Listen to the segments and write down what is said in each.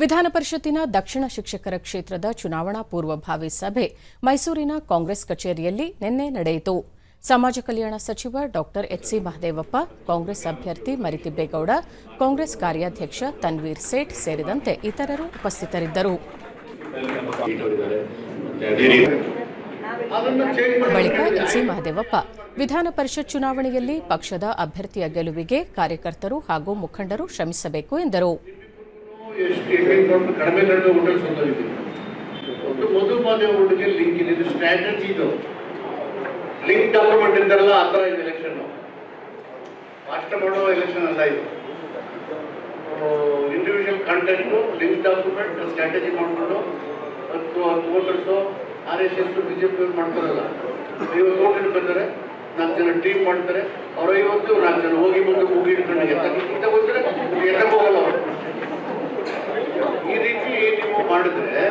ವಿಧಾನ ಪರಿಷತ್ತಿನ ದಕ್ಷಿಣ ಶಿಕ್ಷಕರ ಕ್ಷೇತ್ರದ ಚುನಾವಣಾ ಪೂರ್ವಭಾವಿ ಸಭೆ ಮೈಸೂರಿನ ಕಾಂಗ್ರೆಸ್ ಕಚೇರಿಯಲ್ಲಿ ನಿನ್ನೆ ನಡೆಯಿತು. ಸಮಾಜ ಕಲ್ಯಾಣ ಸಚಿವ ಡಾ ಎಚ್ಸಿ ಮಹದೇವಪ್ಪ, ಕಾಂಗ್ರೆಸ್ ಅಭ್ಯರ್ಥಿ ಮರಿತಿಬ್ಬೇಗೌಡ ಕಾಂಗ್ರೆಸ್ ಕಾರ್ಯಾಧ್ಯಕ್ಷ ತನ್ವೀರ್ ಸೇಠ್ ಸೇರಿದಂತೆ ಇತರರು ಉಪಸ್ಥಿತರಿದ್ದರು. ಬಳಿಕ ಎಚ್ಸಿ ಮಹದೇವಪ್ಪ, ವಿಧಾನ ಪರಿಷತ್ ಚುನಾವಣೆಯಲ್ಲಿ ಪಕ್ಷದ ಅಭ್ಯರ್ಥಿಯ ಗೆಲುವಿಗೆ ಕಾರ್ಯಕರ್ತರು ಹಾಗೂ ಮುಖಂಡರು ಶ್ರಮಿಸಬೇಕು ಎಂದರು. ಕಡಿಮೆ ಕಡಿಮೆ ಹೋಟೆಲ್ ಸೊಂದಿದ್ದೀವಿ ಒಂದು ಮೊದಲು ಮಾದೇವ ಊಟಕ್ಕೆ ಲಿಂಕ್ ಇದೆ. ಇದು ಸ್ಟ್ರಾಟಜಿ ಇದು. ಲಿಂಕ್ ಡಾಕ್ಯುಮೆಂಟ್ ಇದ್ದಾರಲ್ಲ ಆ ಥರ ಇದು ಎಲೆಕ್ಷನ್ ಅಷ್ಟ ಮಾಡೋ ಎಲೆಕ್ಷನ್ ಅಲ್ಲ ಇದು. Individual contact link document strategy ಮಾಡಿಕೊಂಡು ಹತ್ತು ಹತ್ತು voters R S S B J P ಮಾಡ್ತಾರಲ್ಲ. ಐವತ್ತು ವೋಟರ್ ಬಂದರೆ ನಾಲ್ಕು ಜನ ಟೀಮ್ ಮಾಡ್ತಾರೆ. ಅವ್ರು ಐವತ್ತು, ನಾಲ್ಕು ಜನ ಹೋಗಿ ಬಂದು ಮುಗಿ ಇಟ್ಕೊಂಡು ಎತ್ತಕ್ಕೆ ಮಾಡಿದ್ರೆ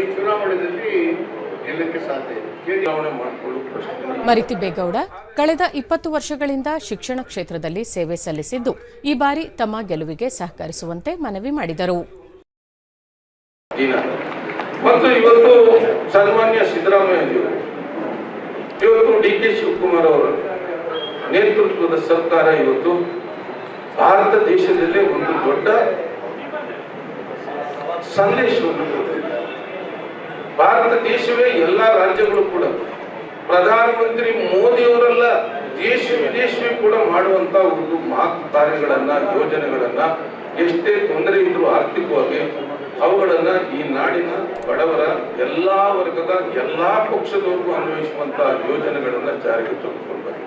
ಈ ಚುನಾವಣೆಯಲ್ಲಿ ಗೆಲ್ಲಕ್ಕೆ ಸಾಧ್ಯ ಇದೆ. ಪ್ರಶ್ನೆ ಮರಿತಿಬ್ಬೇಗೌಡ ಕಳೆದ ಇಪ್ಪತ್ತು ವರ್ಷಗಳಿಂದ ಶಿಕ್ಷಣ ಕ್ಷೇತ್ರದಲ್ಲಿ ಸೇವೆ ಸಲ್ಲಿಸಿದ್ದು ಈ ಬಾರಿ ತಮ್ಮ ಗೆಲುವಿಗೆ ಸಹಕರಿಸುವಂತೆ ಮನವಿ ಮಾಡಿದರು. ಮತ್ತು ಇವತ್ತು ಸನ್ಮಾನ್ಯ ಸಿದ್ದರಾಮಯ್ಯ ಇವತ್ತು ಡಿ ಕೆ ಶಿವಕುಮಾರ್ ಅವರ ನೇತೃತ್ವದ ಸರ್ಕಾರ ಇವತ್ತು ಭಾರತ ದೇಶದಲ್ಲೇ ಒಂದು ದೊಡ್ಡ ಸಂದೇಶವನ್ನು. ಭಾರತ ದೇಶವೇ ಎಲ್ಲ ರಾಜ್ಯಗಳು ಕೂಡ, ಪ್ರಧಾನಮಂತ್ರಿ ಮೋದಿಯವರೆಲ್ಲ ದೇಶ ವಿದೇಶವೇ ಕೂಡ ಮಾಡುವಂತ ಒಂದು ಮಾತು ಕಾರ್ಯಗಳನ್ನ ಯೋಜನೆಗಳನ್ನ, ಎಷ್ಟೇ ತೊಂದರೆ ಇದ್ರು ಆರ್ಥಿಕವಾಗಿ ಅವುಗಳನ್ನ ಈ ನಾಡಿನ ಬಡವರ ಎಲ್ಲಾ ವರ್ಗದ ಎಲ್ಲಾ ಪಕ್ಷದವರೆಗೂ ಅನ್ವಯಿಸುವಂತಹ ಯೋಜನೆಗಳನ್ನ ಜಾರಿಗೆ ತಂದುಕೊಡ್ತಾರೆ